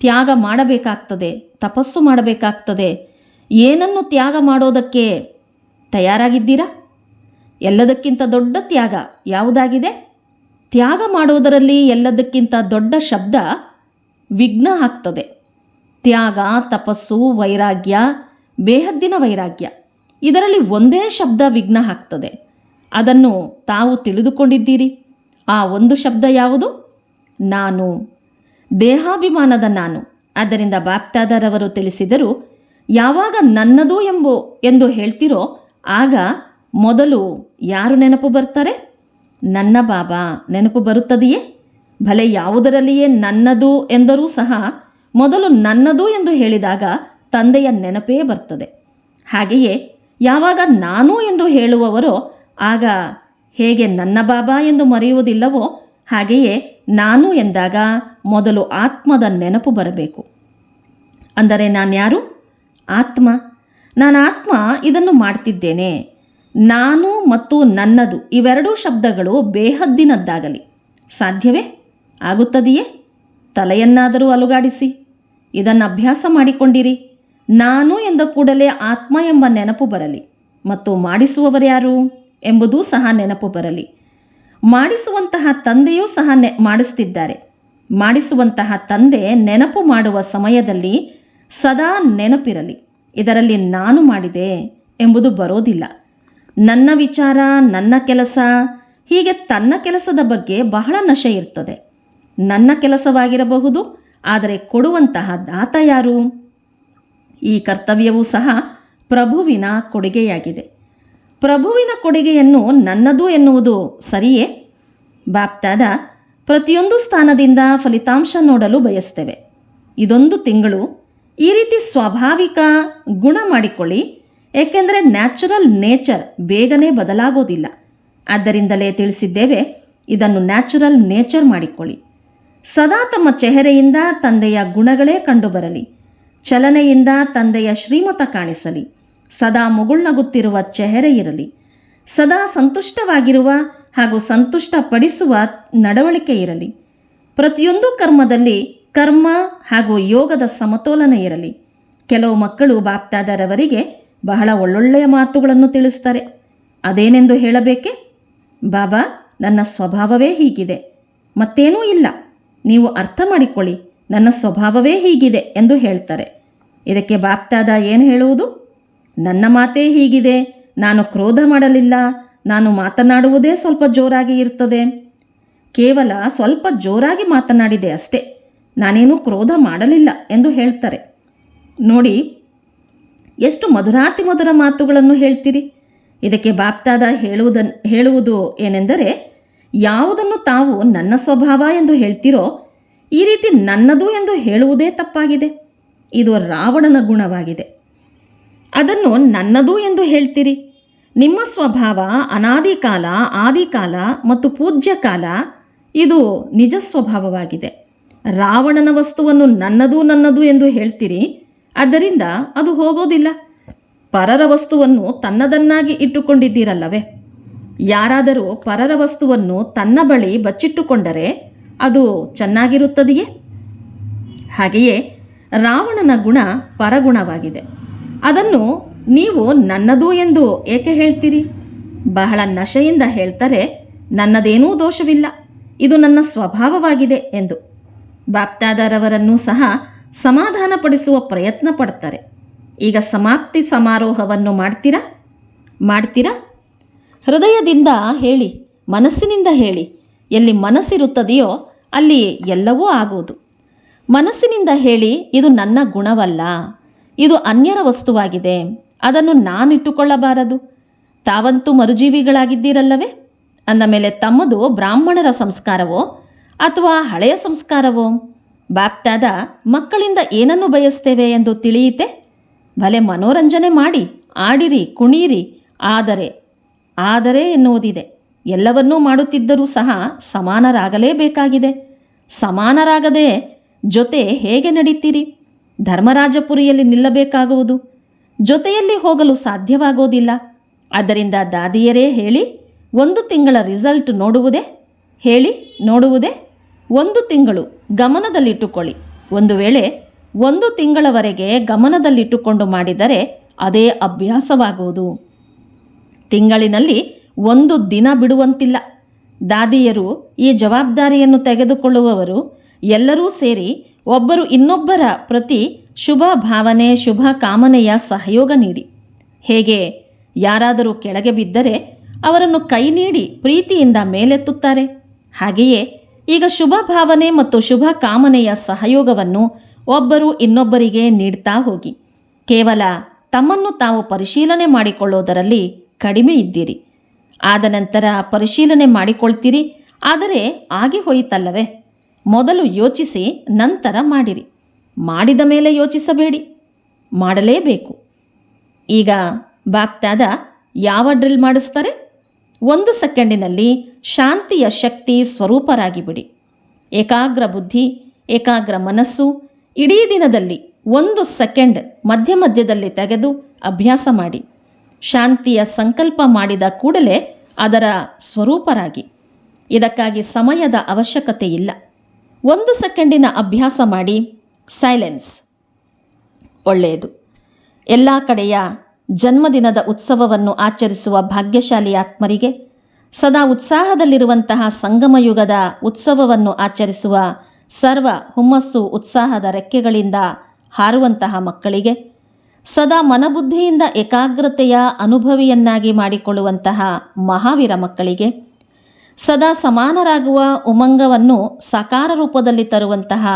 ತ್ಯಾಗ ಮಾಡಬೇಕಾಗ್ತದೆ, ತಪಸ್ಸು ಮಾಡಬೇಕಾಗ್ತದೆ. ಏನನ್ನು ತ್ಯಾಗ ಮಾಡೋದಕ್ಕೆ ತಯಾರಾಗಿದ್ದೀರಾ? ಎಲ್ಲದಕ್ಕಿಂತ ದೊಡ್ಡ ತ್ಯಾಗ ಯಾವುದಾಗಿದೆ? ತ್ಯಾಗ ಮಾಡೋದರಲ್ಲಿ ಎಲ್ಲದಕ್ಕಿಂತ ದೊಡ್ಡ ಶಬ್ದ ವಿಘ್ನ ಆಗ್ತದೆ. ತ್ಯಾಗ, ತಪಸ್ಸು, ವೈರಾಗ್ಯ ಬೇಹದ್ದಿನ ವೈರಾಗ್ಯ. ಇದರಲ್ಲಿ ಒಂದೇ ಶಬ್ದ ವಿಘ್ನ ಆಗ್ತದೆ ಅದನ್ನು ತಾವು ತಿಳಿದುಕೊಂಡಿದ್ದೀರಿ. ಆ ಒಂದು ಶಬ್ದ ಯಾವುದು? ನಾನು. ದೇಹಾಭಿಮಾನದ ನಾನು. ಆದ್ದರಿಂದ ಬಾಪ್ತಾದರವರು ತಿಳಿಸಿದರು, ಯಾವಾಗ ನನ್ನದು ಎಂಬು ಎಂದು ಹೇಳ್ತಿರೋ, ಆಗ ಮೊದಲು ಯಾರು ನೆನಪು ಬರ್ತಾರೆ? ನನ್ನ ಬಾಬಾ ನೆನಪು ಬರುತ್ತದೆಯೇ? ಭಲೆ ಯಾವುದರಲ್ಲಿಯೇ ನನ್ನದು ಎಂದರೂ ಸಹ ಮೊದಲು ನನ್ನದು ಎಂದು ಹೇಳಿದಾಗ ತಂದೆಯ ನೆನಪೇ ಬರ್ತದೆ. ಹಾಗೆಯೇ ಯಾವಾಗ ನಾನು ಎಂದು ಹೇಳುವವರೋ ಆಗ ಹೇಗೆ ನನ್ನ ಬಾಬಾ ಎಂದು ಮರೆಯುವುದಿಲ್ಲವೋ ಹಾಗೆಯೇ ನಾನು ಎಂದಾಗ ಮೊದಲು ಆತ್ಮದ ನೆನಪು ಬರಬೇಕು. ಅಂದರೆ ನಾನ್ಯಾರು? ಆತ್ಮ. ನಾನು ಆತ್ಮ ಇದನ್ನು ಮಾಡ್ತಿದ್ದೇನೆ. ನಾನು ಮತ್ತು ನನ್ನದು ಇವೆರಡೂ ಶಬ್ದಗಳು ಬೇಹದ್ದಿನದ್ದಾಗಲಿ. ಸಾಧ್ಯವೇ? ಆಗುತ್ತದೆಯೇ? ತಲೆಯನ್ನಾದರೂ ಅಲುಗಾಡಿಸಿ. ಇದನ್ನು ಅಭ್ಯಾಸ ಮಾಡಿಕೊಂಡಿರಿ. ನಾನು ಎಂದ ಕೂಡಲೇ ಆತ್ಮ ಎಂಬ ನೆನಪು ಬರಲಿ ಮತ್ತು ಮಾಡಿಸುವವರ್ಯಾರು ಎಂಬುದೂ ಸಹ ನೆನಪು ಬರಲಿ. ಮಾಡಿಸುವಂತಹ ತಂದೆಯೂ ಸಹ ನೆ ಮಾಡಿಸ್ತಿದ್ದಾರೆ ಮಾಡಿಸುವಂತಹ ತಂದೆ ನೆನಪು ಮಾಡುವ ಸಮಯದಲ್ಲಿ ಸದಾ ನೆನಪಿರಲಿ. ಇದರಲ್ಲಿ ನಾನು ಮಾಡಿದೆ ಎಂಬುದು ಬರೋದಿಲ್ಲ. ನನ್ನ ವಿಚಾರ, ನನ್ನ ಕೆಲಸ, ಹೀಗೆ ತನ್ನ ಕೆಲಸದ ಬಗ್ಗೆ ಬಹಳ ನಶೆ ಇರ್ತದೆ. ನನ್ನ ಕೆಲಸವಾಗಿರಬಹುದು, ಆದರೆ ಕೊಡುವಂತಹ ದಾತ ಯಾರು? ಈ ಕರ್ತವ್ಯವೂ ಸಹ ಪ್ರಭುವಿನ ಕೊಡುಗೆಯಾಗಿದೆ. ಪ್ರಭುವಿನ ಕೊಡುಗೆಯನ್ನು ನನ್ನದು ಎನ್ನುವುದು ಸರಿಯೇ? ಬಾಪ್ತಾದ ಪ್ರತಿಯೊಂದು ಸ್ಥಾನದಿಂದ ಫಲಿತಾಂಶ ನೋಡಲು ಬಯಸ್ತೇವೆ. ಇದೊಂದು ತಿಂಗಳು ಈ ರೀತಿ ಸ್ವಾಭಾವಿಕ ಗುಣ ಮಾಡಿಕೊಳ್ಳಿ, ಏಕೆಂದರೆ ನ್ಯಾಚುರಲ್ ನೇಚರ್ ಬೇಗನೆ ಬದಲಾಗೋದಿಲ್ಲ. ಆದ್ದರಿಂದಲೇ ತಿಳಿಸಿದ್ದೇವೆ, ಇದನ್ನು ನ್ಯಾಚುರಲ್ ನೇಚರ್ ಮಾಡಿಕೊಳ್ಳಿ. ಸದಾ ತಮ್ಮ ಚೆಹರೆಯಿಂದ ತಂದೆಯ ಗುಣಗಳೇ ಕಂಡುಬರಲಿ. ಚಲನೆಯಿಂದ ತಂದೆಯ ಶ್ರೀಮತ ಕಾಣಿಸಲಿ. ಸದಾ ಮುಗುಳ್ನಗುತ್ತಿರುವ ಚೆಹರೆ ಇರಲಿ. ಸದಾ ಸಂತುಷ್ಟವಾಗಿರುವ ಹಾಗೂ ಸಂತುಷ್ಟಪಡಿಸುವ ನಡವಳಿಕೆ ಇರಲಿ. ಪ್ರತಿಯೊಂದು ಕರ್ಮದಲ್ಲಿ ಕರ್ಮ ಹಾಗೂ ಯೋಗದ ಸಮತೋಲನ ಇರಲಿ. ಕೆಲವು ಮಕ್ಕಳು ಬಾಪ್ತಾದರವರಿಗೆ ಬಹಳ ಒಳ್ಳೊಳ್ಳೆಯ ಮಾತುಗಳನ್ನು ತಿಳಿಸ್ತಾರೆ. ಅದೇನೆಂದು ಹೇಳಬೇಕೆ? ಬಾಬಾ, ನನ್ನ ಸ್ವಭಾವವೇ ಹೀಗಿದೆ. ಮತ್ತೇನೂ ಇಲ್ಲ. ನೀವು ಅರ್ಥ ಮಾಡಿಕೊಳ್ಳಿ. ನನ್ನ ಸ್ವಭಾವವೇ ಹೀಗಿದೆ ಎಂದು ಹೇಳ್ತಾರೆ. ಇದಕ್ಕೆ ಬಾಪ್ತಾದ ಏನು ಹೇಳುವುದು? ನನ್ನ ಮಾತೇ ಹೀಗಿದೆ, ನಾನು ಕ್ರೋಧ ಮಾಡಲಿಲ್ಲ, ನಾನು ಮಾತನಾಡುವುದೇ ಸ್ವಲ್ಪ ಜೋರಾಗಿ ಇರ್ತದೆ. ಕೇವಲ ಸ್ವಲ್ಪ ಜೋರಾಗಿ ಮಾತನಾಡಿದೆ ಅಷ್ಟೇ, ನಾನೇನು ಕ್ರೋಧ ಮಾಡಲಿಲ್ಲ ಎಂದು ಹೇಳ್ತಾರೆ. ನೋಡಿ, ಎಷ್ಟು ಮಧುರಾತಿ ಮಧುರ ಮಾತುಗಳನ್ನು ಹೇಳ್ತೀರಿ? ಇದಕ್ಕೆ ಬಾಪ್ತಾದ ಹೇಳುವುದ ಹೇಳುವುದು ಏನೆಂದರೆ, ಯಾವುದನ್ನು ತಾವು ನನ್ನ ಸ್ವಭಾವ ಎಂದು ಹೇಳ್ತೀರೋ ಈ ರೀತಿ ನನ್ನದು ಎಂದು ಹೇಳುವುದೇ ತಪ್ಪಾಗಿದೆ. ಇದು ರಾವಣನ ಗುಣವಾಗಿದೆ. ಅದನ್ನು ನನ್ನದು ಎಂದು ಹೇಳ್ತೀರಿ. ನಿಮ್ಮ ಸ್ವಭಾವ ಅನಾದಿ ಕಾಲ ಆದಿಕಾಲ ಮತ್ತು ಪೂಜ್ಯ ಕಾಲ ಇದು ನಿಜ ಸ್ವಭಾವವಾಗಿದೆ. ರಾವಣನ ವಸ್ತುವನ್ನು ನನ್ನದು ನನ್ನದು ಎಂದು ಹೇಳ್ತೀರಿ. ಅದರಿಂದ ಅದು ಹೋಗೋದಿಲ್ಲ. ಪರರ ವಸ್ತುವನ್ನು ತನ್ನದನ್ನಾಗಿ ಇಟ್ಟುಕೊಂಡಿದ್ದೀರಲ್ಲವೇ? ಯಾರಾದರೂ ಪರರ ವಸ್ತುವನ್ನು ತನ್ನ ಬಳಿ ಬಚ್ಚಿಟ್ಟುಕೊಂಡರೆ ಅದು ಚೆನ್ನಾಗಿರುತ್ತದೆಯೇ? ಹಾಗೆಯೇ ರಾವಣನ ಗುಣ ಪರಗುಣವಾಗಿದೆ. ಅದನ್ನು ನೀವು ನನ್ನದು ಎಂದು ಏಕೆ ಹೇಳ್ತೀರಿ? ಬಹಳ ನಶೆಯಿಂದ ಹೇಳ್ತಾರೆ, ನನ್ನದೇನೂ ದೋಷವಿಲ್ಲ. ಇದು ನನ್ನ ಸ್ವಭಾವವಾಗಿದೆ ಎಂದು. ಬಾಪ್ತಾದಾರವರನ್ನು ಸಹ ಸಮಾಧಾನಪಡಿಸುವ ಪ್ರಯತ್ನ ಪಡ್ತಾರೆ. ಈಗ ಸಮಾಪ್ತಿ ಸಮಾರೋಹವನ್ನು ಮಾಡ್ತೀರಾ? ಮಾಡ್ತೀರಾ? ಹೃದಯದಿಂದ ಹೇಳಿ, ಮನಸ್ಸಿನಿಂದ ಹೇಳಿ. ಎಲ್ಲಿ ಮನಸ್ಸಿರುತ್ತದೆಯೋ ಅಲ್ಲಿ ಎಲ್ಲವೂ ಆಗುವುದು. ಮನಸ್ಸಿನಿಂದ ಹೇಳಿ, ಇದು ನನ್ನ ಗುಣವಲ್ಲ, ಇದು ಅನ್ಯರ ವಸ್ತುವಾಗಿದೆ, ಅದನ್ನು ನಾನಿಟ್ಟುಕೊಳ್ಳಬಾರದು. ತಾವಂತೂ ಮರುಜೀವಿಗಳಾಗಿದ್ದೀರಲ್ಲವೇ? ಅಂದ ಮೇಲೆ ತಮ್ಮದು ಬ್ರಾಹ್ಮಣರ ಸಂಸ್ಕಾರವೋ ಅಥವಾ ಹಳೆಯ ಸಂಸ್ಕಾರವೋ? ಬಾಪ್ತಾದ ಮಕ್ಕಳಿಂದ ಏನನ್ನು ಬಯಸ್ತೇವೆ ಎಂದು ತಿಳಿಯಿತೆ? ಭಲೆ ಮನೋರಂಜನೆ ಮಾಡಿ, ಆಡಿರಿ, ಕುಣಿಯಿರಿ, ಆದರೆ ಆದರೆ ಎನ್ನುವುದಿದೆ. ಎಲ್ಲವನ್ನೂ ಮಾಡುತ್ತಿದ್ದರೂ ಸಹ ಸಮಾನರಾಗಲೇಬೇಕಾಗಿದೆ. ಸಮಾನರಾಗದೆ ಜೊತೆ ಹೇಗೆ ನಡೀತೀರಿ? ಧರ್ಮರಾಜಪುರಿಯಲ್ಲಿ ನಿಲ್ಲಬೇಕಾಗುವುದು. ಜೊತೆಯಲ್ಲಿ ಹೋಗಲು ಸಾಧ್ಯವಾಗೋದಿಲ್ಲ. ಆದ್ದರಿಂದ ದಾದಿಯರೇ ಹೇಳಿ, ಒಂದು ತಿಂಗಳ ರಿಸಲ್ಟ್ ನೋಡುವುದೇ? ಹೇಳಿ, ನೋಡುವುದೇ? ಒಂದು ತಿಂಗಳು ಗಮನದಲ್ಲಿಟ್ಟುಕೊಳ್ಳಿ. ಒಂದು ವೇಳೆ ಒಂದು ತಿಂಗಳವರೆಗೆ ಗಮನದಲ್ಲಿಟ್ಟುಕೊಂಡು ಮಾಡಿದರೆ ಅದೇ ಅಭ್ಯಾಸವಾಗುವುದು. ತಿಂಗಳಿನಲ್ಲಿ ಒಂದು ದಿನ ಬಿಡುವಂತಿಲ್ಲ. ದಾದಿಯರು ಈ ಜವಾಬ್ದಾರಿಯನ್ನು ತೆಗೆದುಕೊಳ್ಳುವವರು ಎಲ್ಲರೂ ಸೇರಿ ಒಬ್ಬರು ಇನ್ನೊಬ್ಬರ ಪ್ರತಿ ಶುಭ ಭಾವನೆ, ಶುಭ ಕಾಮನೆಯ ಸಹಯೋಗ ನೀಡಿ. ಹೇಗೆ? ಯಾರಾದರೂ ಕೆಳಗೆ ಬಿದ್ದರೆ ಅವರನ್ನು ಕೈ ನೀಡಿ ಪ್ರೀತಿಯಿಂದ ಮೇಲೆತ್ತುತ್ತಾರೆ. ಹಾಗೆಯೇ ಈಗ ಶುಭ ಭಾವನೆ ಮತ್ತು ಶುಭ ಕಾಮನೆಯ ಸಹಯೋಗವನ್ನು ಒಬ್ಬರು ಇನ್ನೊಬ್ಬರಿಗೆ ನೀಡ್ತಾ ಹೋಗಿ. ಕೇವಲ ತಮ್ಮನ್ನು ತಾವು ಪರಿಶೀಲನೆ ಮಾಡಿಕೊಳ್ಳುವುದರಲ್ಲಿ ಕಡಿಮೆ ಇದ್ದೀರಿ. ಆದ ನಂತರ ಪರಿಶೀಲನೆ ಮಾಡಿಕೊಳ್ತೀರಿ, ಆದರೆ ಆಗಿ ಹೋಯಿತಲ್ಲವೇ? ಮೊದಲು ಯೋಚಿಸಿ, ನಂತರ ಮಾಡಿರಿ. ಮಾಡಿದ ಮೇಲೆ ಯೋಚಿಸಬೇಡಿ. ಮಾಡಲೇಬೇಕು. ಈಗ ಬಾಕ್ತಾದ ಯಾವ ಡ್ರಿಲ್ ಮಾಡಿಸ್ತಾರೆ? ಒಂದು ಸೆಕೆಂಡಿನಲ್ಲಿ ಶಾಂತಿಯ ಶಕ್ತಿ ಸ್ವರೂಪರಾಗಿ ಬಿಡಿ ಏಕಾಗ್ರ ಬುದ್ಧಿ, ಏಕಾಗ್ರ ಮನಸ್ಸು, ಇಡೀ ದಿನದಲ್ಲಿ ಒಂದು ಸೆಕೆಂಡ್ ಮಧ್ಯ ಮಧ್ಯದಲ್ಲಿ ತೆಗೆದು ಅಭ್ಯಾಸ ಮಾಡಿ. ಶಾಂತಿಯ ಸಂಕಲ್ಪ ಮಾಡಿದ ಕೂಡಲೇ ಅದರ ಸ್ವರೂಪರಾಗಿ. ಇದಕ್ಕಾಗಿ ಸಮಯದ ಅವಶ್ಯಕತೆ ಇಲ್ಲ. ಒಂದು ಸೆಕೆಂಡಿನ ಅಭ್ಯಾಸ ಮಾಡಿ ಸೈಲೆನ್ಸ್ ಒಳ್ಳೆಯದು. ಎಲ್ಲ ಕಡೆಯ ಜನ್ಮದಿನದ ಉತ್ಸವವನ್ನು ಆಚರಿಸುವ ಭಾಗ್ಯಶಾಲಿ ಆತ್ಮರಿಗೆ, ಸದಾ ಉತ್ಸಾಹದಲ್ಲಿರುವಂತಹ ಸಂಗಮಯುಗದ ಉತ್ಸವವನ್ನು ಆಚರಿಸುವ ಸರ್ವ ಹುಮ್ಮಸ್ಸು, ಉತ್ಸಾಹದ ರೆಕ್ಕೆಗಳಿಂದ ಹಾರುವಂತಹ ಮಕ್ಕಳಿಗೆ ಸದಾ ಮನಬುದ್ಧಿಯಿಂದ ಏಕಾಗ್ರತೆಯ ಅನುಭವಿಯನ್ನಾಗಿ ಮಾಡಿಕೊಳ್ಳುವಂತಹ ಮಹಾವೀರ ಮಕ್ಕಳಿಗೆ ಸದಾ ಸಮಾನರಾಗುವ ಉಮಂಗವನ್ನು ಸಾಕಾರ ರೂಪದಲ್ಲಿ ತರುವಂತಹ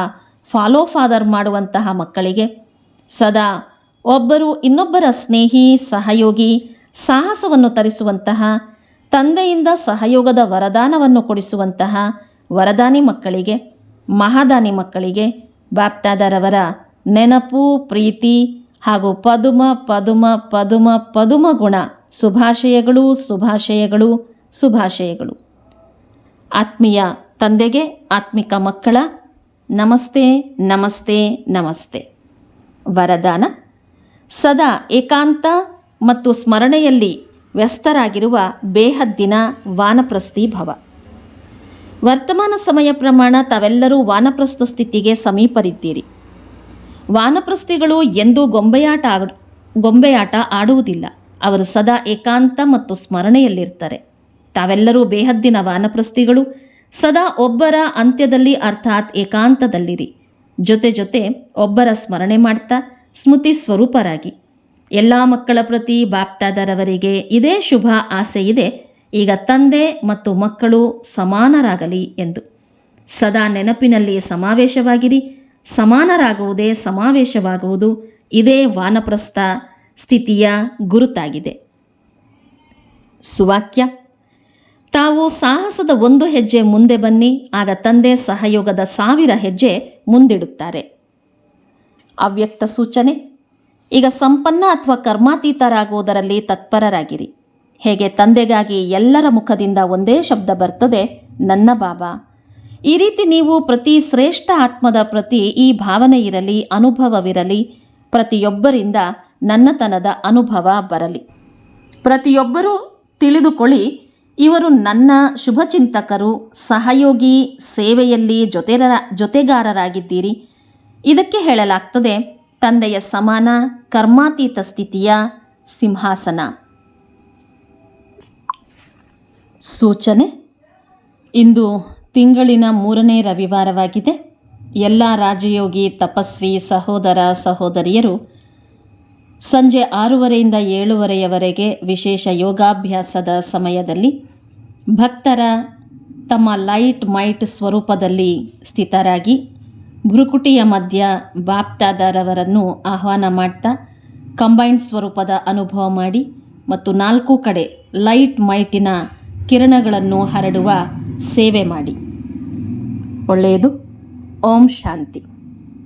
ಫಾಲೋ ಫಾದರ್ ಮಾಡುವಂತಹ ಮಕ್ಕಳಿಗೆ ಸದಾ ಒಬ್ಬರು ಇನ್ನೊಬ್ಬರ ಸ್ನೇಹಿ, ಸಹಯೋಗಿ, ಸಾಹಸವನ್ನು ತರಿಸುವಂತಹ, ತಂದೆಯಿಂದ ಸಹಯೋಗದ ವರದಾನವನ್ನು ಕೊಡಿಸುವಂತಹ ವರದಾನಿ ಮಕ್ಕಳಿಗೆ, ಮಹಾದಾನಿ ಮಕ್ಕಳಿಗೆ, ಬಾಪ್ತಾದರವರ ನೆನಪು, ಪ್ರೀತಿ ಹಾಗೂ ಪದುಮ ಪದುಮ ಪದುಮ ಪದುಮ ಗುಣ ಶುಭಾಶಯಗಳು ಶುಭಾಶಯಗಳು ಶುಭಾಶಯಗಳು ಆತ್ಮೀಯ ತಂದೆಗೆ ಆತ್ಮಿಕ ಮಕ್ಕಳ ನಮಸ್ತೆ ನಮಸ್ತೆ ನಮಸ್ತೆ. ವರದಾನ, ಸದಾ ಏಕಾಂತ ಮತ್ತು ಸ್ಮರಣೆಯಲ್ಲಿ ವ್ಯಸ್ತರಾಗಿರುವ ಬೇಹದ್ದಿನ ವಾನಪ್ರಸ್ಥಿ ಭವ. ವರ್ತಮಾನ ಸಮಯ ಪ್ರಮಾಣ ತಾವೆಲ್ಲರೂ ವಾನಪ್ರಸ್ಥ ಸ್ಥಿತಿಗೆ ಸಮೀಪರಿದ್ದೀರಿ. ವಾನಪ್ರಸ್ಥಿಗಳು ಎಂದೂ ಗೊಂಬೆಯಾಟ ಗೊಂಬೆಯಾಟ ಆಡುವುದಿಲ್ಲ. ಅವರು ಸದಾ ಏಕಾಂತ ಮತ್ತು ಸ್ಮರಣೆಯಲ್ಲಿರ್ತಾರೆ ತಾವೆಲ್ಲರೂ ಬೇಹದ್ದಿನ ವಾನಪ್ರಸ್ಥಿಗಳು. ಸದಾ ಒಬ್ಬರ ಅಂತ್ಯದಲ್ಲಿ ಅರ್ಥಾತ್ ಏಕಾಂತದಲ್ಲಿರಿ. ಜೊತೆ ಜೊತೆ ಒಬ್ಬರ ಸ್ಮರಣೆ ಮಾಡ್ತಾ ಸ್ಮೃತಿ ಸ್ವರೂಪರಾಗಿ. ಎಲ್ಲ ಮಕ್ಕಳ ಪ್ರತಿ ಬಾಪ್ತಾದರವರಿಗೆ ಇದೇ ಶುಭ ಆಸೆ ಇದೆ ಈಗ ತಂದೆ ಮತ್ತು ಮಕ್ಕಳು ಸಮಾನರಾಗಲಿ ಎಂದು. ಸದಾ ನೆನಪಿನಲ್ಲಿ ಸಮಾವೇಶವಾಗಿರಿ. ಸಮಾನರಾಗುವುದೇ, ಸಮಾವೇಶವಾಗುವುದು ಇದೇ ವಾನಪ್ರಸ್ಥ ಸ್ಥಿತಿಯ ಗುರುತಾಗಿದೆ. ಸುವಾಕ್ಯ. ತಾವು ಸಾಹಸದ ಒಂದು ಹೆಜ್ಜೆ ಮುಂದೆ ಬನ್ನಿ, ಆಗ ತಂದೆ ಸಹಯೋಗದ ಸಾವಿರ ಹೆಜ್ಜೆ ಮುಂದಿಡುತ್ತಾರೆ. ಅವ್ಯಕ್ತ ಸೂಚನೆ. ಈಗ ಸಂಪನ್ನ ಅಥವಾ ಕರ್ಮಾತೀತರಾಗುವುದರಲ್ಲಿ ತತ್ಪರರಾಗಿರಿ. ಹೇಗೆ ತಂದೆಗಾಗಿ ಎಲ್ಲರ ಮುಖದಿಂದ ಒಂದೇ ಶಬ್ದ ಬರ್ತದೆ, ನನ್ನ ಬಾಬಾ. ಈ ರೀತಿ ನೀವು ಪ್ರತಿ ಶ್ರೇಷ್ಠ ಆತ್ಮದ ಪ್ರತಿ ಈ ಭಾವನೆ ಇರಲಿ, ಅನುಭವವಿರಲಿ, ಪ್ರತಿಯೊಬ್ಬರಿಂದ ನನ್ನತನದ ಅನುಭವ ಬರಲಿ. ಪ್ರತಿಯೊಬ್ಬರೂ ತಿಳಿದುಕೊಳ್ಳಿ, ಇವರು ನನ್ನ ಶುಭಚಿಂತಕರು ಸಹಯೋಗಿ, ಸೇವೆಯಲ್ಲಿ ಜೊತೆರ ಜೊತೆಗಾರರಾಗಿದ್ದೀರಿ. ಇದಕ್ಕೆ ಹೇಳಲಾಗ್ತದೆ, ತಂದೆಯ ಸಮಾನ, ಕರ್ಮಾತೀತ ಸ್ಥಿತಿಯ ಸಿಂಹಾಸನ. ಸೂಚನೆ, ಇಂದು ತಿಂಗಳಿನ ಮೂರನೇ ರವಿವಾರವಾಗಿದೆ. ಎಲ್ಲ ರಾಜಯೋಗಿ ತಪಸ್ವಿ ಸಹೋದರ ಸಹೋದರಿಯರು ಸಂಜೆ ಆರೂವರೆಯಿಂದ ಏಳುವರೆಯವರೆಗೆ ವಿಶೇಷ ಯೋಗಾಭ್ಯಾಸದ ಸಮಯದಲ್ಲಿ ಭಕ್ತರ ತಮ್ಮ ಲೈಟ್ ಮೈಟ್ ಸ್ವರೂಪದಲ್ಲಿ ಸ್ಥಿತರಾಗಿ ಭ್ರುಕುಟಿಯ ಮಧ್ಯ ಬಾಪ್ತಾದಾರವರನ್ನು ಆಹ್ವಾನ ಮಾಡ್ತಾ ಕಂಬೈನ್ಡ್ ಸ್ವರೂಪದ ಅನುಭವ ಮಾಡಿ ಮತ್ತು ನಾಲ್ಕು ಕಡೆ ಲೈಟ್ ಮೈಟಿನ ಕಿರಣಗಳನ್ನು ಹರಡುವ ಸೇವೆ ಮಾಡಿ. ಒಳ್ಳೆಯದು. ಓಂ ಶಾಂತಿ.